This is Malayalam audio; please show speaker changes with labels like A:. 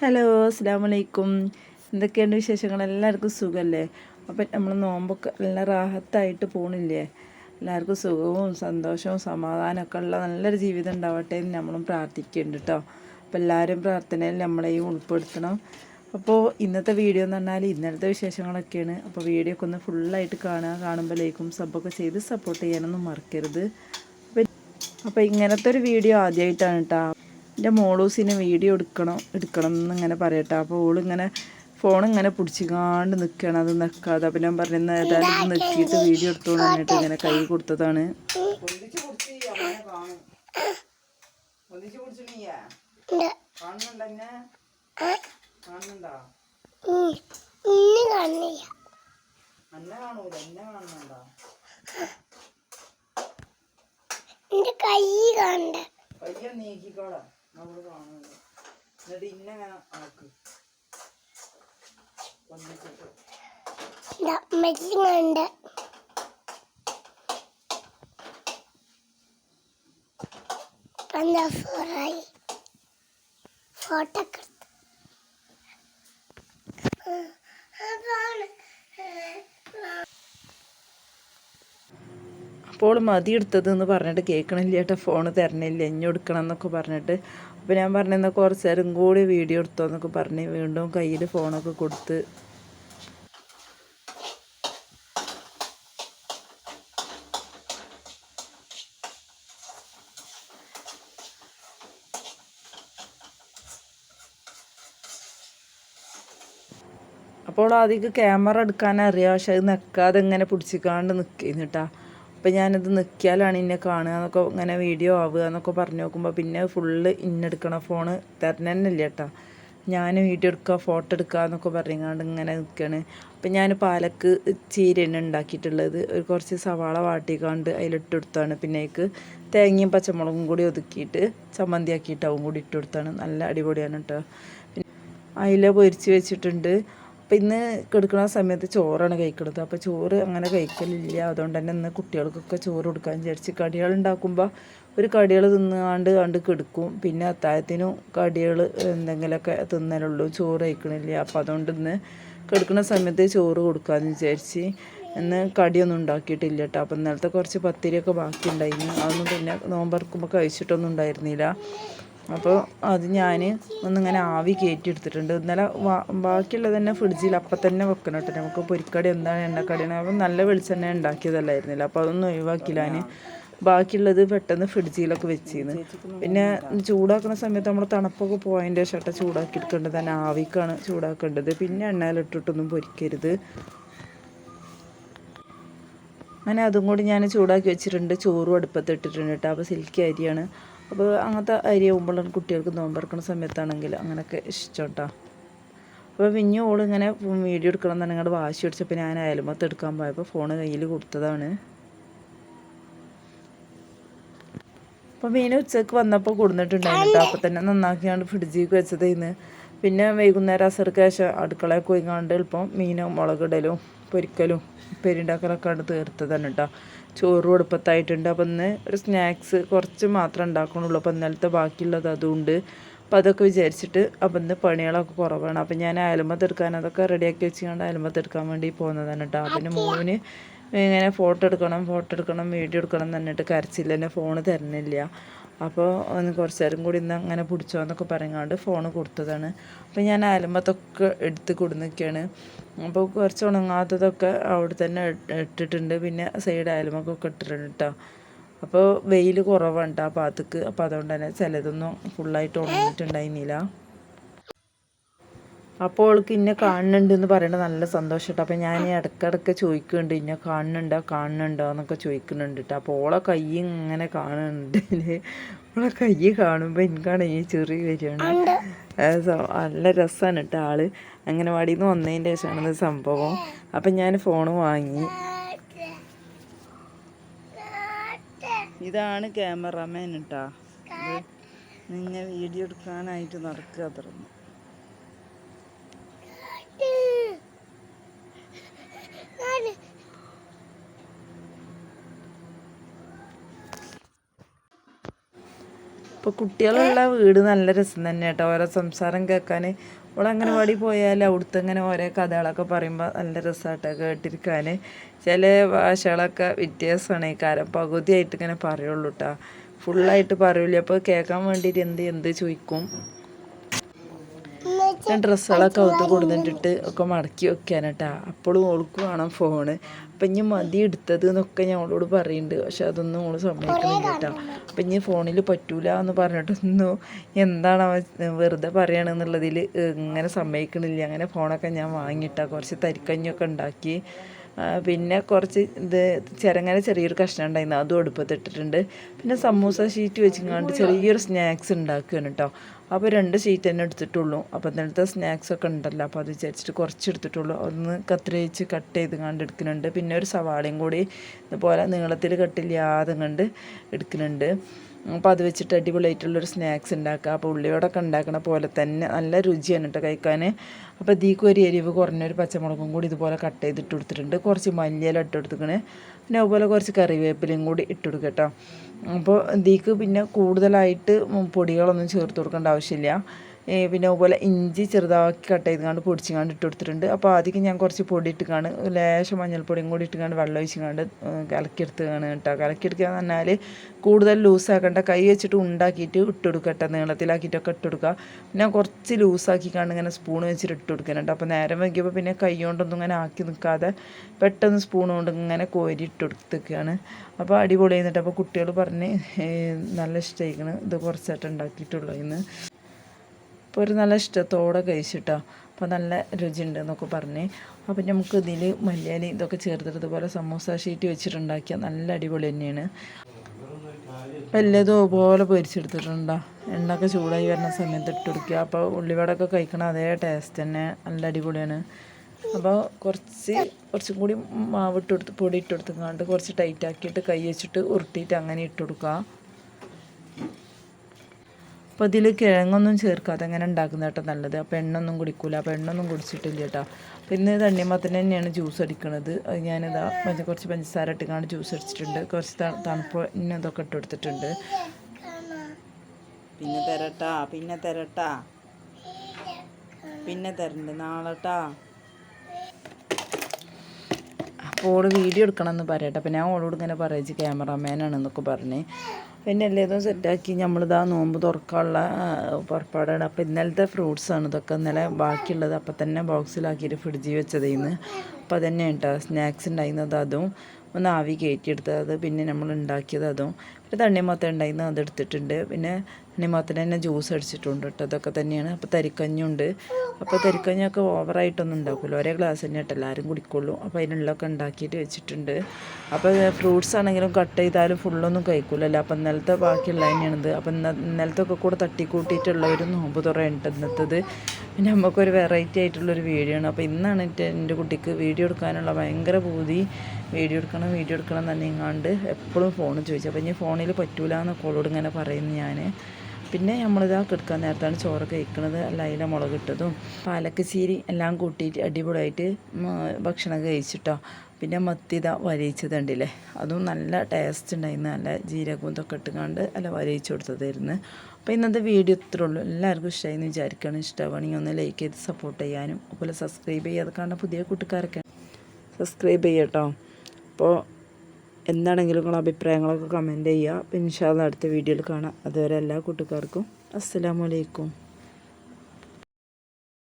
A: ഹലോ അസ്സാം വലൈക്കും എന്തൊക്കെയുണ്ട് വിശേഷങ്ങൾ? എല്ലാവർക്കും സുഖമല്ലേ അപ്പം നമ്മൾ നോമ്പൊക്കെ നല്ല റാഹത്തായിട്ട് പോണില്ലേ? എല്ലാവർക്കും സുഖവും സന്തോഷവും സമാധാനമൊക്കെ ഉള്ള നല്ലൊരു ജീവിതം ഉണ്ടാവട്ടെ എന്ന് നമ്മളും പ്രാർത്ഥിക്കുന്നുണ്ട് കേട്ടോ അപ്പോൾ എല്ലാവരും പ്രാർത്ഥനയിൽ നമ്മളെയും ഉൾപ്പെടുത്തണം. അപ്പോൾ ഇന്നത്തെ വീഡിയോ എന്ന് പറഞ്ഞാൽ ഇന്നലത്തെ വിശേഷങ്ങളൊക്കെയാണ്. അപ്പോൾ വീഡിയോ ഒക്കെ ഒന്ന് ഫുള്ളായിട്ട് കാണുക കാണുമ്പോഴേക്കും സബ്ബൊക്കെ ചെയ്ത് സപ്പോർട്ട് ചെയ്യാനൊന്നും മറക്കരുത്. അപ്പോൾ ഇങ്ങനത്തെ ഒരു വീഡിയോ ആദ്യമായിട്ടാണ് കേട്ടോ എന്റെ മോളൂസിന് വീഡിയോ എടുക്കണം എടുക്കണം എന്നിങ്ങനെ പറയട്ടെ. അപ്പോൾ ഓളിങ്ങനെ ഫോൺ ഇങ്ങനെ പിടിച്ചിക്കാണ്ട് നിൽക്കുകയാണ് അത് നിൽക്കാതെ അപ്പം ഞാൻ പറഞ്ഞ ഏതായാലും നിൽക്കിയിട്ട് വീഡിയോ എടുത്തോണ്ട് എന്നിട്ട് ഇങ്ങനെ കൈ കൊടുത്തതാണ്.
B: ഇന്ന് കാണില്ല എന്റെ കൈ കണ്ട
A: പയ്യ നീക്കിക്കോളാം നമ്മൾ കാണുന്നത് എന്നിട്ട് ഇന്നങ്ങനെ ആക്ക് ഒന്നിച്ചിട്ട്
B: അമ്മച്ചി കണ്ട എന്താ ഫോറായി ഫോട്ടോ ഒക്കെ എടുത്ത്.
A: അപ്പോൾ മതി എടുത്തത് എന്ന് പറഞ്ഞിട്ട് കേൾക്കണില്ല ചേട്ടാ ഫോൺ തരണില്ല. ഇഞ്ഞു എടുക്കണം എന്നൊക്കെ പറഞ്ഞിട്ട്. അപ്പോൾ ഞാൻ പറഞ്ഞെന്നാൽ കുറച്ച് നേരം കൂടി വീഡിയോ എടുത്തോ എന്നൊക്കെ പറഞ്ഞ് വീണ്ടും കയ്യിൽ ഫോണൊക്കെ കൊടുത്ത്. അപ്പോൾ ആദ്യം ക്യാമറ എടുക്കാൻ അറിയാം. പക്ഷെ അത് നിൽക്കാതെ ഇങ്ങനെ പിടിച്ചിക്കാണ്ട് നിൽക്കുന്നു കേട്ടാ. അപ്പം ഞാനത് നിൽക്കിയാലാണ് ഇന്നെ കാണുക എന്നൊക്കെ ഇങ്ങനെ വീഡിയോ ആവുക എന്നൊക്കെ പറഞ്ഞു നോക്കുമ്പോൾ പിന്നെ ഫുള്ള് ഇന്നെടുക്കണ ഫോണ് തരണന്നില്ല കേട്ടോ. ഞാൻ വീഡിയോ എടുക്കുക ഫോട്ടോ എടുക്കുക എന്നൊക്കെ പറഞ്ഞാണ്ട് ഇങ്ങനെ നിൽക്കുകയാണ് അപ്പം ഞാൻ പാലക്ക് ചീരയാണ് ഉണ്ടാക്കിയിട്ടുള്ളത്. ഒരു കുറച്ച് സവാള വാട്ടിക്കാണ്ട് അതിലിട്ട് കൊടുത്താണ്. പിന്നേക്ക് തേങ്ങയും പച്ചമുളകും കൂടി ഒതുക്കിയിട്ട് ചമ്മന്തി ആക്കിയിട്ട് കൂടി ഇട്ട് കൊടുത്താണ്. നല്ല അടിപൊളിയാണ് കേട്ടോ. അയില പൊരിച്ച് വെച്ചിട്ടുണ്ട്. അപ്പം ഇന്ന് കിടക്കുന്ന സമയത്ത് ചോറാണ് കഴിക്കുന്നത് അപ്പോൾ ചോറ് അങ്ങനെ കഴിക്കലില്ല. അതുകൊണ്ട് തന്നെ ഇന്ന് കുട്ടികൾക്കൊക്കെ ചോറ് കൊടുക്കാൻ വിചാരിച്ച് കടികൾ ഉണ്ടാക്കുമ്പോൾ ഒരു കടികൾ തിന്നാണ്ട് കണ്ട് കിടക്കും. പിന്നെ അത്താഴത്തിനും കടികൾ എന്തെങ്കിലുമൊക്കെ തിന്നലുള്ളൂ. ചോറ് കഴിക്കണില്ല. അപ്പോൾ അതുകൊണ്ട് ഇന്ന് കിടക്കുന്ന സമയത്ത് ചോറ് കൊടുക്കാമെന്ന് വിചാരിച്ച് ഇന്ന് കടിയൊന്നും ഉണ്ടാക്കിയിട്ടില്ല കേട്ടോ അപ്പം ഇന്നലത്തെ കുറച്ച് പത്തിരിയൊക്കെ ബാക്കി ഉണ്ടായിരുന്നു അതൊന്നും പിന്നെ നോമ്പറക്കുമ്പോൾ കഴിച്ചിട്ടൊന്നും ഉണ്ടായിരുന്നില്ല. അപ്പോൾ അത് ഞാൻ ഒന്നിങ്ങനെ ആവി കയറ്റി എടുത്തിട്ടുണ്ട് ഇന്നലെ ബാക്കിയുള്ളത് തന്നെ ഫ്രിഡ്ജിൽ അപ്പം തന്നെ വെക്കണം കേട്ടോ. നമുക്ക് പൊരിക്കടി എന്താണ് എണ്ണക്കടിയാണ്. അപ്പം നല്ല വെളിച്ചെണ്ണ ഉണ്ടാക്കിയതല്ലായിരുന്നില്ല. അപ്പോൾ അതൊന്നും ഒഴിവാക്കില്ല ഞാൻ ബാക്കിയുള്ളത് പെട്ടെന്ന് ഫ്രിഡ്ജിലൊക്കെ വെച്ചിരുന്നു. പിന്നെ ചൂടാക്കുന്ന സമയത്ത് നമ്മൾ തണുപ്പൊക്കെ പോയതിന്റെ ശേഷം ചൂടാക്കി എടുക്കേണ്ടത് തന്നെ ആവിക്കാണ് ചൂടാക്കേണ്ടത്. പിന്നെ എണ്ണയിലിട്ടിട്ടൊന്നും പൊരിക്കരുത്. അങ്ങനെ അതും കൂടി ഞാൻ ചൂടാക്കി വെച്ചിട്ടുണ്ട്. ചോറും അടുപ്പത്ത് ഇട്ടിട്ടുണ്ട് കേട്ടോ. അപ്പോൾ സിൽക്കി അരിയാണ്. അപ്പോൾ അങ്ങനത്തെ അരി ആകുമ്പോഴാണ് കുട്ടികൾക്ക് നോമ്പറക്കുന്ന സമയത്താണെങ്കിൽ അങ്ങനെയൊക്കെ ഇഷ്ടം അപ്പോൾ പിന്നെ ഓൾ ഇങ്ങനെ വീഡിയോ എടുക്കണം എന്ന് വാശി പിടിച്ചപ്പോൾ ഞാൻ അയൽമത്ത് എടുക്കാൻ പോയപ്പോൾ ഫോൺ കയ്യിൽ കൊടുത്തതാണ്. അപ്പോൾ മീൻ ഉച്ചയ്ക്ക് വന്നപ്പോൾ കൊടുത്തിട്ടുണ്ടായിരുന്നു കേട്ടോ അപ്പോൾ തന്നെ നന്നാക്കിയാണ്ട് വെച്ചത് ഇന്ന്. പിന്നെ വൈകുന്നേരം അസർക്ക് ശേഷം അടുക്കളയിൽ പോയിക്കാണ്ട് എളുപ്പം മീനും മുളകിടലും പൊരിക്കലും പെരിണ്ടാക്കലൊക്കെ ആണ് തീർത്തതാണ് കേട്ടോ ചോറും കൊടുപ്പത്തായിട്ടുണ്ട്. അപ്പം ഇന്ന് ഒരു സ്നാക്സ് കുറച്ച് മാത്രമേ ഉണ്ടാക്കണുള്ളൂ അപ്പം ഇന്നലത്തെ ബാക്കിയുള്ളത് അതുകൊണ്ട് അപ്പം അതൊക്കെ വിചാരിച്ചിട്ട് അപ്പം ഇന്ന് പണികളൊക്കെ കുറവാണ്. അപ്പം ഞാൻ അയലുമ്പത്ത് എടുക്കാൻ അതൊക്കെ റെഡിയാക്കി വെച്ചുകൊണ്ട് അയലുമ്പത്ത് എടുക്കാൻ വേണ്ടി പോകുന്നതാണ് കേട്ടോ. പിന്നെ മോന് ഇങ്ങനെ ഫോട്ടോ എടുക്കണം ഫോട്ടോ എടുക്കണം വീഡിയോ എടുക്കണം എന്ന് പറഞ്ഞിട്ട് കരച്ചില്ല. എന്നെ ഫോണ് തരുന്നില്ല. അപ്പോൾ ഒന്ന് കുറച്ച് നേരം കൂടി ഇന്ന് അങ്ങനെ പിടിച്ചോ എന്നൊക്കെ പറഞ്ഞാണ്ട് ഫോൺ കൊടുത്തതാണ്. അപ്പോൾ ഞാൻ അയലുമ്പത്തൊക്കെ എടുത്ത് കൊടുന്നിരിക്കുകയാണ്. അപ്പോൾ കുറച്ച് ഉണങ്ങാത്തതൊക്കെ അവിടെ തന്നെ ഇട്ടിട്ടുണ്ട്. പിന്നെ സൈഡ് ഒക്കെ ഇട്ടിട്ടുണ്ട് കേട്ടോ അപ്പോൾ വെയിൽ കുറവാണ് കേട്ടോ ആ ഭാഗത്തേക്ക്. അപ്പോൾ അതുകൊണ്ട് തന്നെ ചിലതൊന്നും ഫുള്ളായിട്ട് ഉണങ്ങിയിട്ടുണ്ടായിരുന്നില്ല. അപ്പോൾ അവൾക്ക് ഇന്നെ കാണുന്നുണ്ട് എന്ന് പറയുന്നത് നല്ല സന്തോഷം കേട്ടോ അപ്പോൾ ഞാൻ ഇടയ്ക്കിടയ്ക്ക് ചോദിക്കുന്നുണ്ട് ഇന്നെ കാണുന്നുണ്ടോ? കാണുന്നുണ്ടോ? എന്നൊക്കെ ചോദിക്കുന്നുണ്ട് കേട്ടോ അപ്പോൾ ഓളെ കൈ ഇങ്ങനെ കാണുന്നുണ്ട്. ഓളെ കൈ കാണുമ്പോൾ എനിക്കാണ് ഈ ചെറിയ വരികയാണ്. നല്ല രസമാണ് കേട്ടോ ആൾ. അംഗനവാടിയിൽ നിന്ന് വന്നതിന്റെ ശേഷമാണ് സംഭവം. അപ്പം ഞാൻ ഫോൺ വാങ്ങി. ഇതാണ് ക്യാമറമാൻ കേട്ടോ നിന്നെ വീഡിയോ എടുക്കാനായിട്ട് നടക്കുക തുറന്നു അപ്പോൾ കുട്ടികളുള്ള വീട് നല്ല രസം തന്നെ കേട്ടോ. ഓരോ സംസാരം കേൾക്കാൻ ഇവിടെ അംഗനവാടി പോയാൽ അവിടുത്തെ ഇങ്ങനെ ഓരോ കഥകളൊക്കെ പറയുമ്പോൾ നല്ല രസമാട്ടോ കേട്ടിരിക്കാൻ ചില ഭാഷകളൊക്കെ വ്യത്യാസമാണ് ഈ കാരം പകുതിയായിട്ട് ഇങ്ങനെ പറയുള്ളൂ കേട്ടോ ഫുള്ളായിട്ട് പറയില്ല അപ്പോൾ കേൾക്കാൻ വേണ്ടിയിട്ട് എന്ത് എന്ത് ചോദിക്കും? ഞാൻ ഡ്രസ്സുകളൊക്കെ അകത്ത് കൊടുത്തിട്ടിട്ട് ഒക്കെ മടക്കി വെക്കാനട്ടാ അപ്പോഴും ഓൾക്ക് വേണം ഫോണ് അപ്പം ഇനി മതി എടുത്തത് എന്നൊക്കെ ഞാൻ അവളോട് പറയുന്നുണ്ട് പക്ഷെ അതൊന്നും ഓൾ സമ്മതിക്കുന്നില്ല കേട്ടോ. അപ്പം ഇനി ഫോണിൽ പറ്റൂല എന്ന് പറഞ്ഞിട്ടൊന്നും എന്താണ് അവൻ വെറുതെ പറയണമെന്നുള്ളതിൽ ഇങ്ങനെ സമ്മതിക്കണില്ല. അങ്ങനെ ഫോണൊക്കെ ഞാൻ വാങ്ങിയിട്ടാ കുറച്ച് തരിക്കഞ്ഞൊക്കെ ഉണ്ടാക്കി. പിന്നെ കുറച്ച് ഇത് ചെരങ്ങനെ ചെറിയൊരു കഷ്ണം ഉണ്ടായിരുന്നു. അതും അടുപ്പത്തിട്ടിട്ടുണ്ട് പിന്നെ സമൂസ ഷീറ്റ് വെച്ചിങ്ങാണ്ട് ചെറിയൊരു സ്നാക്സ് ഉണ്ടാക്കുകയാണ് കേട്ടോ അപ്പോൾ രണ്ട് ഷീറ്റ് തന്നെ എടുത്തിട്ടുള്ളൂ. അപ്പോൾ ഇന്നലത്തെ സ്നാക്സ് ഒക്കെ ഉണ്ടല്ലോ. അപ്പോൾ അത് വിചാരിച്ചിട്ട് കുറച്ച് എടുത്തിട്ടുള്ളൂ. ഒന്ന് കത്രയിച്ച് കട്ട് ചെയ്ത് കണ്ട് എടുക്കുന്നുണ്ട്. പിന്നെ ഒരു സവാളയും കൂടി ഇതുപോലെ നീളത്തിൽ കട്ടില്ലാതെ കണ്ട് എടുക്കുന്നുണ്ട്. അപ്പോൾ അത് വെച്ചിട്ട് അടിപൊളിയായിട്ടുള്ളൊരു സ്നാക്സ് ഉണ്ടാക്കുക. അപ്പോൾ ഉള്ളിയോടൊക്കെ ഉണ്ടാക്കണ പോലെ തന്നെ നല്ല രുചിയാണ് കേട്ടോ കഴിക്കാൻ അപ്പോൾ ഇതിക്ക് ഒരു എരിവ് കുറഞ്ഞൊരു പച്ചമുളകും കൂടി ഇതുപോലെ കട്ട് ചെയ്തിട്ട് കൊടുത്തിട്ടുണ്ട്. കുറച്ച് മല്ലിയില ഇട്ട് കൊടുത്തിക്കണ്. പിന്നെ അതുപോലെ കുറച്ച് കറിവേപ്പിലയും കൂടി ഇട്ട് കൊടുക്കുക കേട്ടോ അപ്പോൾ ഇതിക്ക് പിന്നെ കൂടുതലായിട്ട് പൊടികളൊന്നും ചേർത്ത് കൊടുക്കേണ്ട ആവശ്യമില്ല. പിന്നെ അതുപോലെ ഇഞ്ചി ചെറുതാക്കി കട്ട് ചെയ്തുകൊണ്ട് പൊടിച്ചിങ്ങാണ്ട് ഇട്ട് കൊടുത്തിട്ടുണ്ട്. അപ്പോൾ ആദ്യം ഞാൻ കുറച്ച് പൊടി ഇട്ടുകാണ് ലേശം മഞ്ഞൾപ്പൊടിയും കൂടി ഇട്ടുകാണ്ട് വെള്ളം ഒഴിച്ചുകൊണ്ട് കലക്കിയെടുത്തുകയാണ് കേട്ടോ. കലക്കിയെടുക്കുക എന്ന് പറഞ്ഞാൽ കൂടുതൽ ലൂസാക്കേണ്ട. കൈ വെച്ചിട്ട് ഉണ്ടാക്കിയിട്ട് ഇട്ട് കൊടുക്കട്ടെ നീളത്തിലാക്കിയിട്ടൊക്കെ ഇട്ട് കൊടുക്കുക. പിന്നെ കുറച്ച് ലൂസാക്കിക്കാണ്ട് ഇങ്ങനെ സ്പൂൺ വെച്ചിട്ട് ഇട്ട് കൊടുക്കുന്നുണ്ട് അപ്പോൾ നേരം വൈകിയപ്പോൾ പിന്നെ കൈ കൊണ്ടൊന്നും ഇങ്ങനെ ആക്കി നിൽക്കാതെ പെട്ടെന്ന് സ്പൂൺ കൊണ്ട് ഇങ്ങനെ കോരി ഇട്ട് കൊടുത്തേക്കാണ് അപ്പോൾ അടിപൊളി ചെയ്യുന്നുണ്ട് അപ്പോൾ കുട്ടികൾ പറഞ്ഞ് നല്ല ഇഷ്ടമായിരിക്കണം ഇത് കുറച്ചായിട്ട് ഉണ്ടാക്കിയിട്ടുള്ളൂ ഇന്ന്. അപ്പോൾ ഒരു നല്ല ഇഷ്ടത്തോടെ കഴിച്ചിട്ടോ. അപ്പോൾ നല്ല രുചിയുണ്ട് എന്നൊക്കെ പറഞ്ഞ്. അപ്പോൾ നമുക്ക് ഇതിൽ മല്ലിയാലി ഇതൊക്കെ ചേർത്തിട്ട് ഇതുപോലെ സമൂസ ഷീറ്റ് വെച്ചിട്ടുണ്ടാക്കിയ നല്ല അടിപൊളി തന്നെയാണ്. വല്ലതും പോലെ പൊരിച്ചെടുത്തിട്ടുണ്ടോ? എണ്ണയൊക്കെ ചൂടായി വരുന്ന സമയത്ത് ഇട്ട് കൊടുക്കുക. അപ്പോൾ ഉള്ളിവടൊക്കെ കഴിക്കണ അതേ ടേസ്റ്റ് തന്നെ. നല്ല അടിപൊളിയാണ്. അപ്പോൾ കുറച്ച് കുറച്ചും കൂടി മാവിട്ട് കൊടുത്ത് പൊടി ഇട്ട് കൊടുത്തുകൊണ്ട് കുറച്ച് ടൈറ്റ് ആക്കിയിട്ട് കൈ വെച്ചിട്ട് ഉരുട്ടിയിട്ട് അങ്ങനെ ഇട്ട് കൊടുക്കുക. അപ്പോൾ ഇതിൽ കിഴങ്ങൊന്നും ചേർക്കാതെ അങ്ങനെ ഉണ്ടാക്കുന്ന കേട്ടോ നല്ലത്. അപ്പോൾ എണ്ണൊന്നും കുടിക്കൂല. അപ്പോൾ എണ്ണൊന്നും കുടിച്ചിട്ടില്ല കേട്ടോ. അപ്പോൾ ഇന്ന് തണ്ണിമത്തന് തന്നെയാണ് ജ്യൂസ് അടിക്കുന്നത് ഞാനിതാ കുറച്ച് പഞ്ചസാര ഇട്ടുകൊണ്ട് ജ്യൂസ് അടിച്ചിട്ടുണ്ട്. കുറച്ച് തണുപ്പ് ഇതൊക്കെ ഇട്ട് കൊടുത്തിട്ടുണ്ട്. പിന്നെ തരട്ടാ. പിന്നെ തരട്ടാ. പിന്നെ തരണ്ട്. നാളെട്ടാ അപ്പോൾ ഓൾ വീഡിയോ എടുക്കണം എന്ന് പറയട്ടെ. അപ്പം ഞാൻ ഓളോട് ഇങ്ങനെ പറയിച്ച് ക്യാമറാമാനാണെന്നൊക്കെ പറഞ്ഞ്. പിന്നെ എല്ലാതും സെറ്റാക്കി. നമ്മളിതാ നോമ്പ് തുറക്കാനുള്ള പുറപ്പാടാണ്. അപ്പോൾ ഇന്നലത്തെ ഫ്രൂട്ട്സാണ് ഇതൊക്കെ. ഇന്നലെ ബാക്കിയുള്ളത് അപ്പം തന്നെ ബോക്സിലാക്കിയിട്ട് ഫ്രിഡ്ജിൽ വെച്ചതേന്ന്. അപ്പം അതന്നെ കേട്ടോ സ്നാക്സ് ഉണ്ടായിരുന്നത് അതും. ഒന്ന് ആവി കയറ്റിയെടുത്തത് പിന്നെ നമ്മൾ ഉണ്ടാക്കിയത് അതും. പിന്നെ തണ്ണിമത്തൻ ഉണ്ടായിരുന്നു അതെടുത്തിട്ടുണ്ട് പിന്നെ തണ്ണിമത്തൻ തന്നെ ജ്യൂസ് അടിച്ചിട്ടുണ്ട് കേട്ടോ. അതൊക്കെ തന്നെയാണ്. അപ്പോൾ തരിക്കഞ്ഞുണ്ട്. അപ്പോൾ തരിക്കഞ്ഞൊക്കെ ഓവറായിട്ടൊന്നും ഉണ്ടാക്കില്ല ഒരേ ഗ്ലാസ് തന്നെ കേട്ടോ എല്ലാവരും കുടിക്കുള്ളൂ. അപ്പോൾ അതിനുള്ളതൊക്കെ ഉണ്ടാക്കിയിട്ട് വെച്ചിട്ടുണ്ട്. അപ്പോൾ ഫ്രൂട്ട്സ് ആണെങ്കിലും കട്ട് ചെയ്താലും ഫുള്ളൊന്നും കഴിക്കൂലല്ലോ. അപ്പോൾ ഇന്നലത്തെ ബാക്കിയുള്ള തന്നെയാണിത്. അപ്പോൾ ഇന്ന ഇന്നലത്തെ ഒക്കെ കൂടെ തട്ടിക്കൂട്ടിയിട്ടുള്ള ഒരു നോമ്പ് തുറയുണ്ട് ഇന്നത്തത്. പിന്നെ നമുക്കൊരു വെറൈറ്റി ആയിട്ടുള്ളൊരു വീഡിയോ ആണ്. അപ്പോൾ ഇന്നാണ് എന്റെ കുട്ടിക്ക് വീഡിയോ എടുക്കാനുള്ള ഭയങ്കര പൂതി. വീഡിയോ എടുക്കണം വീഡിയോ എടുക്കണം തന്നെ ഇങ്ങാണ്ട് എപ്പോഴും ഫോൺ ചോദിച്ചു. അപ്പോൾ ഇനി ഫോണിൽ പറ്റൂല എന്നൊക്കെ ഇങ്ങനെ പറയുന്നു ഞാൻ പിന്നെ നമ്മളിതാ കിടക്കാൻ നേരത്താണ് ചോറ് കഴിക്കണത്. അല്ല അതിലെ മുളക് ഇട്ടതും പാലക്കച്ചീരി എല്ലാം കൂട്ടിയിട്ട് അടിപൊളിയായിട്ട് ഭക്ഷണം കഴിച്ചിട്ടോ. പിന്നെ മത്തിത വരയിച്ചത് ഉണ്ടല്ലേ അതും നല്ല ടേസ്റ്റ് ഉണ്ടായിരുന്നു. നല്ല ജീരകവും ഇതൊക്കെ ഇട്ടുകൊണ്ട് അല്ല വരയിച്ച് കൊടുത്തതായിരുന്നു. അപ്പോൾ ഇന്നത്തെ വീഡിയോ ഇത്രേ ഉള്ളൂ. എല്ലാവർക്കും ഇഷ്ടമായി എന്ന് വിചാരിക്കണം. ഇഷ്ടമാണെങ്കിൽ ഒന്ന് ലൈക്ക് ചെയ്ത് സപ്പോർട്ട് ചെയ്യാനും അതുപോലെ സബ്സ്ക്രൈബ് ചെയ്യാതെ കാണുന്ന പുതിയ കൂട്ടുകാരൊക്കെ സബ്സ്ക്രൈബ് ചെയ്യട്ടോ. അപ്പോൾ എന്താണെങ്കിലും നിങ്ങളുടെ അഭിപ്രായങ്ങളൊക്കെ കമന്റ് ചെയ്യുക. പിന്നെ ഇൻഷാല്ല അടുത്ത വീഡിയോയിൽ കാണാം. അതുവരെ എല്ലാ കൂട്ടുകാർക്കും അസ്സലാമലൈക്കും